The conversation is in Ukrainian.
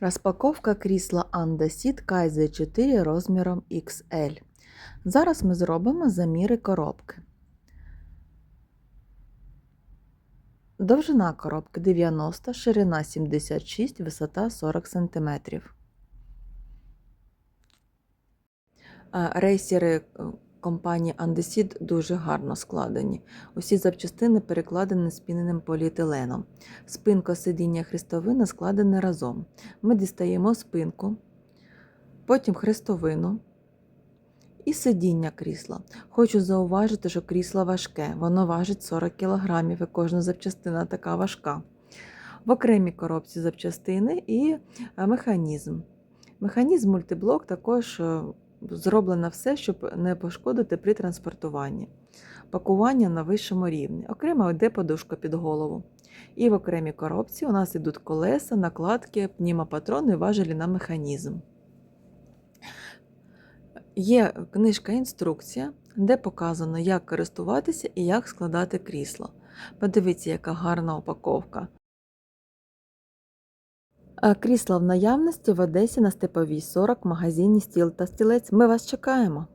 Розпаковка крісла Andasit Kaiser 4 розміром XL. Зараз ми зробимо заміри коробки. Довжина коробки 90, ширина 76, висота 40 см. Рейсери е, компанії Andesit дуже гарно складені. Усі запчастини перекладені спіненим поліетиленом. Спинка сидіння хрестовина складена разом. Ми дістаємо спинку, потім хрестовину і сидіння крісла. Хочу зауважити, що крісло важке, воно важить 40 кг і кожна запчастина така важка. В окремій коробці запчастини і е, механізм. Механізм мультиблок також е, зроблено все, щоб не пошкодити при транспортуванні. Пакування на вищому рівні. Окремо йде подушка під голову. І в окремій коробці у нас йдуть колеса, накладки, пнімопатрони, важелі на механізм. Є книжка інструкція, де показано, як користуватися і як складати крісло. Подивіться, яка гарна упаковка. Крісла в наявності в Одесі на Степовій 40 магазині Стіл та стілець. Ми вас чекаємо.